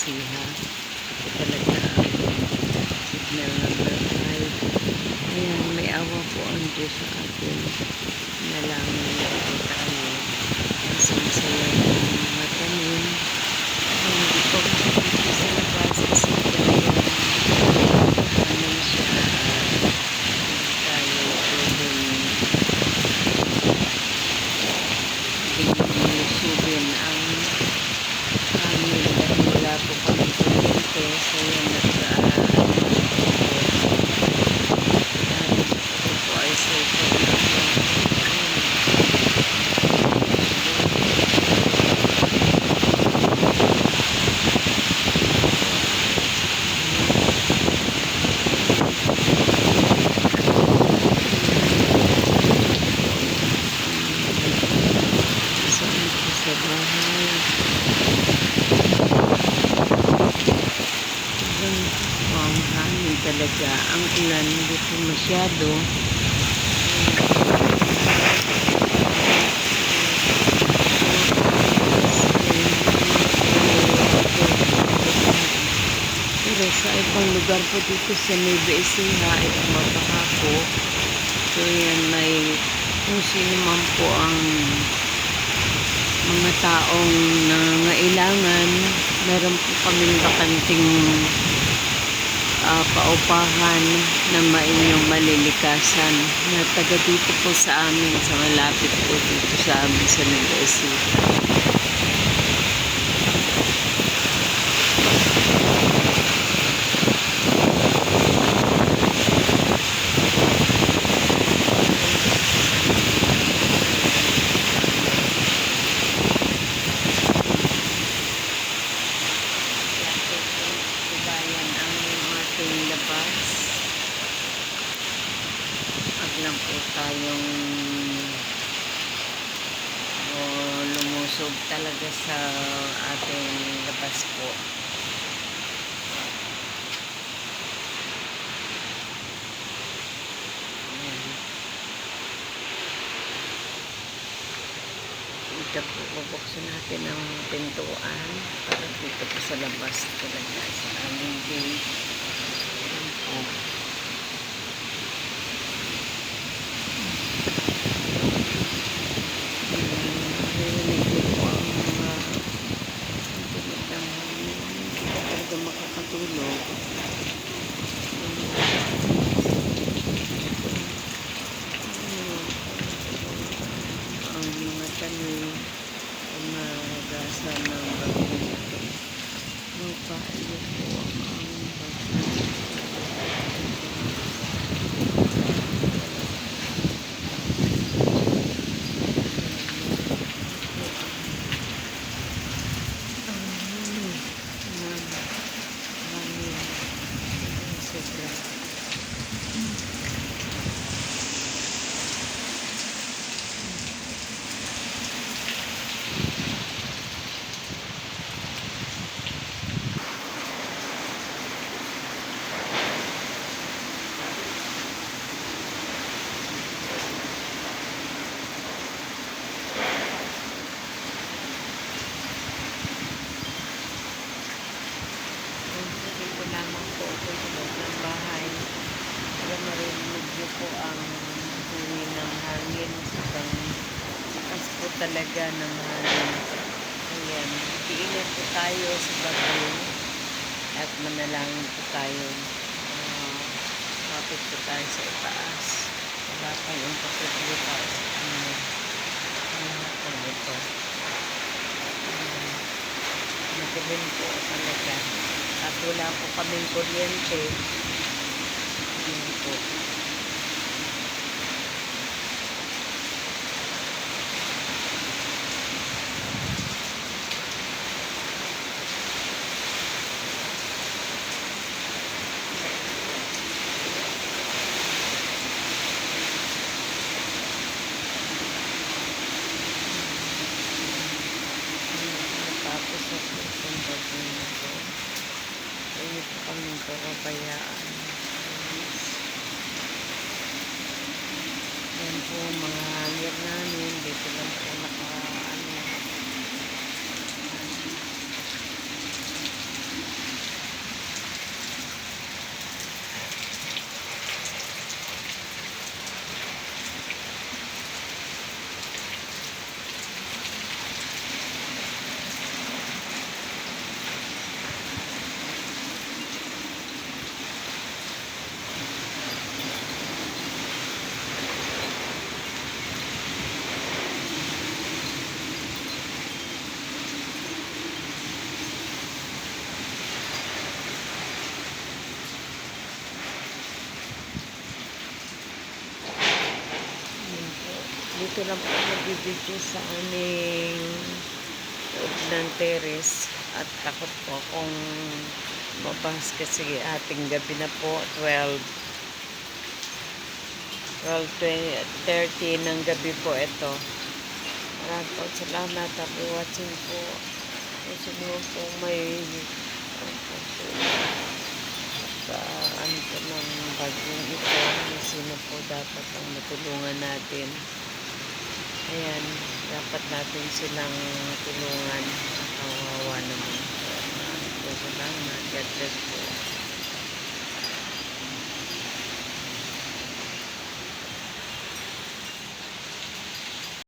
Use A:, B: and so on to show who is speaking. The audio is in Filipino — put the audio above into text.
A: Ito talaga signal ng life. Ayan, may awa po ang Diyos sa atin. Na po tayo. Ang sumasaya ng mga tanim. Hindi po ako dito sa labas kasi talagang namin siya. Tayo pwedeng binulusubin ang hangin dahil wala po kami kuryente. So, yan nag-aaral po. Ito po ay cellphone number. Ayan. Saan po sa bahay? Hanggang ang hangin talaga. Ang ulan hindi po masyado. Pero sa ibang lugar po dito sa Nueva Ecija, ito mabaha po. So yan may kung sino man po ang mga taong nangailangan, meron po kaming bakanting ah, paupahan na mainyong malilikasan na taga dito po sa amin, sa malapit po dito sa amin sa Nueva Ecija. Bayan ang ating labas. Wag lang po tayong o, lumusog talaga sa ating labas po. Ayan. Bubuksan natin ang pintuan para dito po sa labas talaga sa aming gate. Ayan po. Narinig niyo po ang mga tinig ng hangin. Hindi ka talaga makakatulog. ang ay magasa ng bagyo. Magpaayo po ang bagyo. Ang hangin ng hangin. Sobra. Hindi ko lamang po sa loob ng bahay. Para marinig niyo po ang huni ng hangin. Sobrang lakas po talaga ng hangin. Ayan. Iingat po tayo sa bagyo. At manalangin po tayo. Uh, kapit po tayo sa itaas. Wala tayong posible tayo sa kanya. Ang lahat ng ito. Um, Madilim po talaga. At wala po kaming kuryente. Hindi po. Hindi po kami papabayaan. Yan po mga hangir namin. Dito lang po naka ano. Dito lang po nagbibideo sa aming loob ng terrace. At takot po akong mabahas kasi ating gabi na po 12 12.30 ng gabi po ito. Maraming po salamat. Happy watching po. Sino po may ano sa ano po ng bagyong ito sino po dapat ang matulungan natin ayan dapat natin silang tulungan. Kawawa naman. Maraming po salamat God bless po